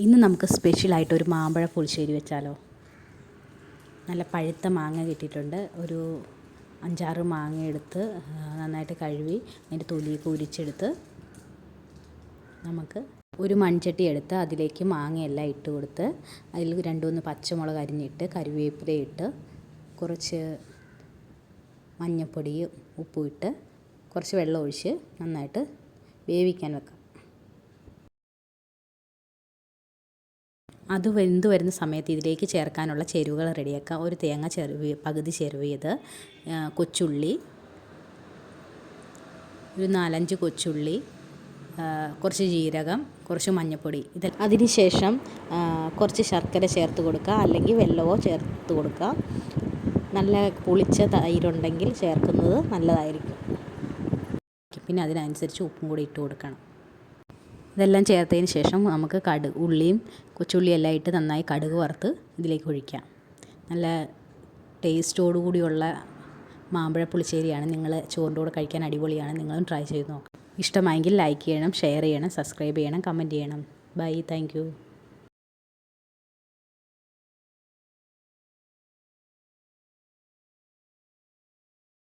ഇന്ന് നമുക്ക് സ്പെഷ്യലായിട്ട് ഒരു മാമ്പഴ പുളിശ്ശേരി വെച്ചാലോ? നല്ല പഴുത്ത മാങ്ങ കിട്ടിയിട്ടുണ്ട്. ഒരു അഞ്ചാറ് മാങ്ങ എടുത്ത് നന്നായിട്ട് കഴുകി അതിന്റെ തൊലിയൊക്കെ ഉരിച്ചെടുത്ത് നമുക്ക് ഒരു മൺചട്ടി എടുത്ത് അതിലേക്ക് മാങ്ങയെല്ലാം ഇട്ട് കൊടുത്ത് അതിൽ രണ്ട് മൂന്ന് പച്ചമുളക് അരിഞ്ഞിട്ട് കറിവേപ്പിലയിട്ട് കുറച്ച് മഞ്ഞപ്പൊടിയും ഉപ്പും ഇട്ട് കുറച്ച് വെള്ളം ഒഴിച്ച് നന്നായിട്ട് വേവിക്കാൻ വെക്കാം. അത് വെന്ത് വരുന്ന സമയത്ത് ഇതിലേക്ക് ചേർക്കാനുള്ള ചേരുവകൾ റെഡിയാക്കുക ഒരു തേങ്ങ ചെറുവി പകുതി ചെറുവിയത് കൊച്ചുള്ളി. ഒരു നാലഞ്ച് കൊച്ചുള്ളി. കുറച്ച് ജീരകം കുറച്ച് മഞ്ഞൾപ്പൊടി ഇത് അതിന് ശേഷം കുറച്ച് ശർക്കര ചേർത്ത് കൊടുക്കുക. അല്ലെങ്കിൽ വെള്ളമോ ചേർത്ത് കൊടുക്കുക. നല്ല പുളിച്ച തൈരുണ്ടെങ്കിൽ ചേർക്കുന്നത് നല്ലതായിരിക്കും. പിന്നെ അതിനനുസരിച്ച് ഉപ്പും കൂടി ഇട്ട് കൊടുക്കണം. ഇതെല്ലാം ചേർത്തതിന് ശേഷം നമുക്ക് കടുക് ഉള്ളിയും കൊച്ചുള്ളിയും എല്ലാം ഇട്ട് നന്നായി കടുക് വറുത്ത് ഇതിലേക്ക് ഒഴിക്കാം. നല്ല ടേസ്റ്റോടു കൂടിയുള്ള മാമ്പഴ പുളിശ്ശേരിയാണ് നിങ്ങൾ ചോറിന്റെ കൂടെ കഴിക്കാൻ അടിപൊളിയാണ്. നിങ്ങളും ട്രൈ ചെയ്ത് നോക്കാം. ഇഷ്ടമായെങ്കിൽ ലൈക്ക് ചെയ്യണം ഷെയർ ചെയ്യണം സബ്സ്ക്രൈബ് ചെയ്യണം കമന്റ് ചെയ്യണം. ബൈ. താങ്ക്